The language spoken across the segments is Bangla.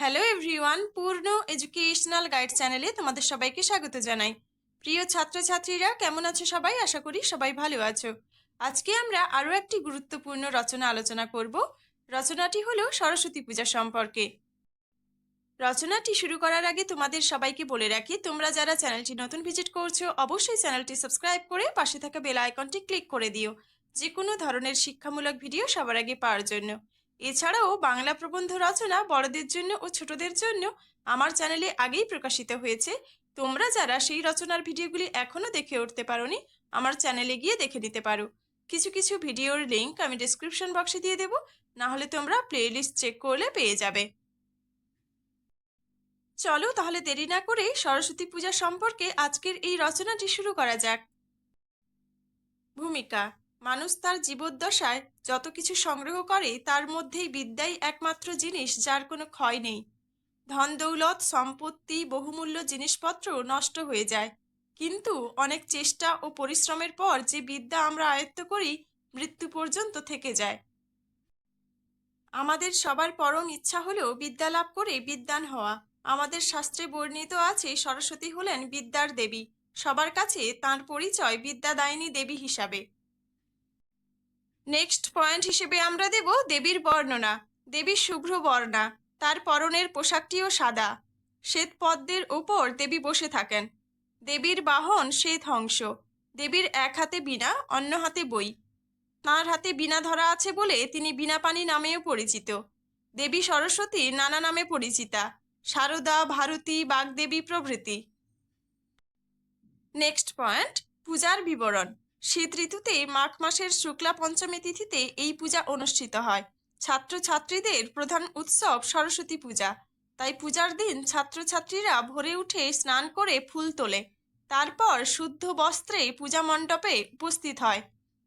Hello everyone Purna educational guide চ্যানেলে তোমাদের সবাইকে স্বাগত জানাই। প্রিয় ছাত্রছাত্রীরা, কেমন আছো সবাই? আশা করি সবাই ভালো আছো। আজকে আমরা আরও একটি গুরুত্বপূর্ণ রচনা আলোচনা করব। রচনাটি হলো সরস্বতী পূজা সম্পর্কে। রচনাটি শুরু করার আগে তোমাদের সবাইকে বলে রাখি, তোমরা যারা চ্যানেলটি নতুন ভিজিট করছ, অবশ্যই চ্যানেলটি সাবস্ক্রাইব করে পাশে থাকা বেল আইকনটি ক্লিক করে দিও। যে কোনো ধরনের শিক্ষামূলক ভিডিও সবার আগে পাওয়ার জন্য। এছাড়াও বাংলা প্রবন্ধ রচনা বড়দের জন্য ও ছোটদের জন্য আমার চ্যানেলে আগেই প্রকাশিত হয়েছে। তোমরা যারা সেই রচনার ভিডিওগুলি এখনও দেখে উঠতে পারোনি, আমার চ্যানেলে গিয়ে দেখে নিতে পারো। কিছু কিছু ভিডিওর লিংক আমি ডিসক্রিপশন বক্সে দিয়ে দেবো, না হলে তোমরা প্লেলিস্ট চেক করলে পেয়ে যাবে। চলো তাহলে দেরি না করে সরস্বতী পূজা সম্পর্কে আজকের এই রচনাটি শুরু করা যাক। ভূমিকা মানুষ তার জীবদ্দশায় যত কিছু সংগ্রহ করে, তার মধ্যেই বিদ্যাই একমাত্র জিনিস যার কোনো ক্ষয় নেই। ধন, দৌলত, সম্পত্তি, বহুমূল্য জিনিসপত্র নষ্ট হয়ে যায়। কিন্তু অনেক চেষ্টা ও পরিশ্রমের পর যে বিদ্যা আমরা আয়ত্ত করি, মৃত্যু পর্যন্ত থেকে যায়। আমাদের সবার পরম ইচ্ছা হলো বিদ্যা লাভ করে বিদ্যান হওয়া। আমাদের শাস্ত্রে বর্ণিত আছে, সরস্বতী হলেন বিদ্যার দেবী। সবার কাছে তার পরিচয় বিদ্যাদায়িনী দেবী হিসাবে। নেক্সট পয়েন্ট হিসেবে আমরা দেব দেবীর বর্ণনা দেবী শুভ্র বর্ণা, তার পরনের পোশাকটিও সাদা। শ্বেত পদ্মের ওপর দেবী বসে থাকেন। দেবীর বাহন শ্বেত হংস। দেবীর এক হাতে বীণা, অন্য হাতে বই। তাঁর হাতে বীণা ধরা আছে বলে তিনি বীণাপাণি নামেও পরিচিত। দেবী সরস্বতী নানা নামে পরিচিতা। সারদা, ভারতী, বাগদেবী প্রভৃতি। নেক্সট পয়েন্ট পূজার বিবরণ। শীত ঋতুতে মাঘ মাসের শুক্লা পঞ্চমী তিথিতে এই পূজা অনুষ্ঠিত হয়। ছাত্রছাত্রীদের প্রধান উৎসব সরস্বতী পূজা। তাই পূজার দিন ছাত্রছাত্রীরা ভোরে উঠে স্নান করে ফুল তোলে। তারপর শুদ্ধ বস্ত্রে পূজা মণ্ডপে উপস্থিত হয়।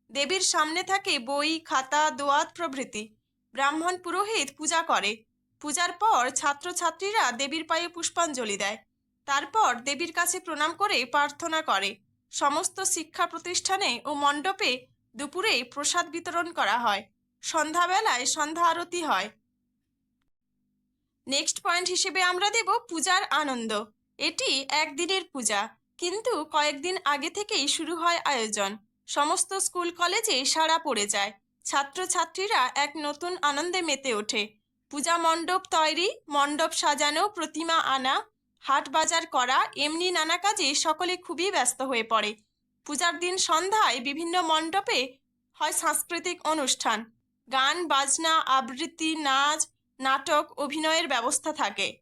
দেবীর সামনে থাকে বই, খাতা, দোয়াত প্রভৃতি। ব্রাহ্মণ পুরোহিত পূজা করে। পূজার পর ছাত্রছাত্রীরা দেবীর পায়ে পুষ্পাঞ্জলি দেয়। তারপর দেবীর কাছে প্রণাম করে প্রার্থনা করে। সমস্ত শিক্ষা প্রতিষ্ঠানে ও মণ্ডপে দুপুরেই প্রসাদ বিতরণ করা হয়। সন্ধ্যাবেলায় সন্ধ্যা আরতি হয়। নেক্সট পয়েন্ট হিসেবে আমরা দেব পূজার আনন্দ। এটি একদিনের পূজা, কিন্তু কয়েকদিন আগে থেকেই শুরু হয় আয়োজন। সমস্ত স্কুল কলেজে সাড়া পড়ে যায়। ছাত্রছাত্রীরা এক নতুন আনন্দে মেতে ওঠে। পূজা মণ্ডপ তৈরি, মণ্ডপ সাজানো, প্রতিমা আনা হাট বাজার করা, এমনি নানা কাজে সকলে খুবই ব্যস্ত হয়ে পড়ে। পূজার দিন সন্ধ্যায় বিভিন্ন মণ্ডপে হয় সাংস্কৃতিক অনুষ্ঠান। গান, বাজনা, আবৃত্তি, নাচ, নাটক, অভিনয়ের ব্যবস্থা থাকে।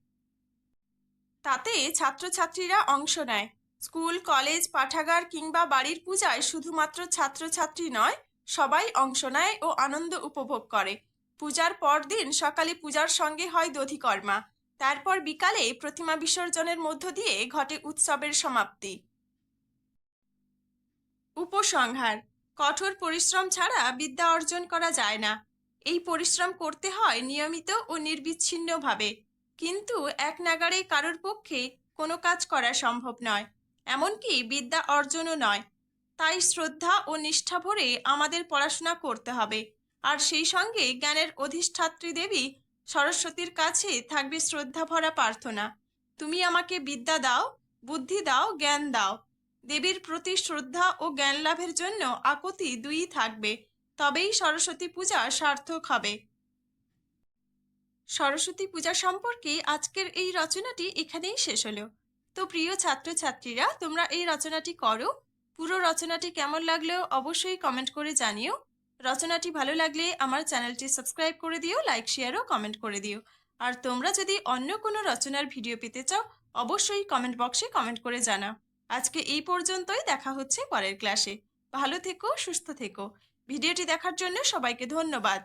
তাতে ছাত্রছাত্রীরা অংশ নেয়। স্কুল, কলেজ, পাঠাগার কিংবা বাড়ির পূজায় শুধুমাত্র ছাত্রছাত্রী নয়, সবাই অংশ নেয় ও আনন্দ উপভোগ করে। পূজার পরদিন সকালে পূজার সঙ্গে হয় দধিকর্মা। তারপর বিকালে প্রতিমা বিসর্জনের মধ্য দিয়ে ঘটে উৎসবের সমাপ্তি। উপসংহার, কঠোর পরিশ্রম ছাড়া বিদ্যা অর্জন করা যায় না। এই পরিশ্রম করতে হয় নিয়মিত ও নির্বিচ্ছিন্নভাবে। কিন্তু এক নাগাড়ে কারোর পক্ষে কোনো কাজ করা সম্ভব নয়, এমনকি বিদ্যা অর্জনও নয়। তাই শ্রদ্ধা ও নিষ্ঠা ভরে আমাদের পড়াশোনা করতে হবে। আর সেই সঙ্গে জ্ঞানের অধিষ্ঠাত্রী দেবী সরস্বতীর কাছেই থাকবে শ্রদ্ধা ভরা প্রার্থনা। তুমি আমাকে বিদ্যা দাও, বুদ্ধি দাও, জ্ঞান দাও। দেবীর প্রতি শ্রদ্ধা ও জ্ঞান লাভের জন্য আকতি দুই থাকবে। তবেই সরস্বতী পূজা সার্থক হবে। সরস্বতী পূজা সম্পর্কে আজকের এই রচনাটি এখানেই শেষ হলো। তো প্রিয় ছাত্রছাত্রীরা, তোমরা এই রচনাটি করো। পুরো রচনাটি কেমন লাগলেও অবশ্যই কমেন্ট করে জানিও। রচনাটি ভালো লাগলে আমার চ্যানেলটি সাবস্ক্রাইব করে দিও, লাইক শেয়ার ও কমেন্ট করে দিও। আর তোমরা যদি অন্য কোনো রচনার ভিডিও পেতে চাও, অবশ্যই কমেন্ট বক্সে কমেন্ট করে জানাও। আজকে এই পর্যন্তই, দেখা হচ্ছে পরের ক্লাসে ভালো থেকো, সুস্থ থেকো। ভিডিওটি দেখার জন্য সবাইকে ধন্যবাদ।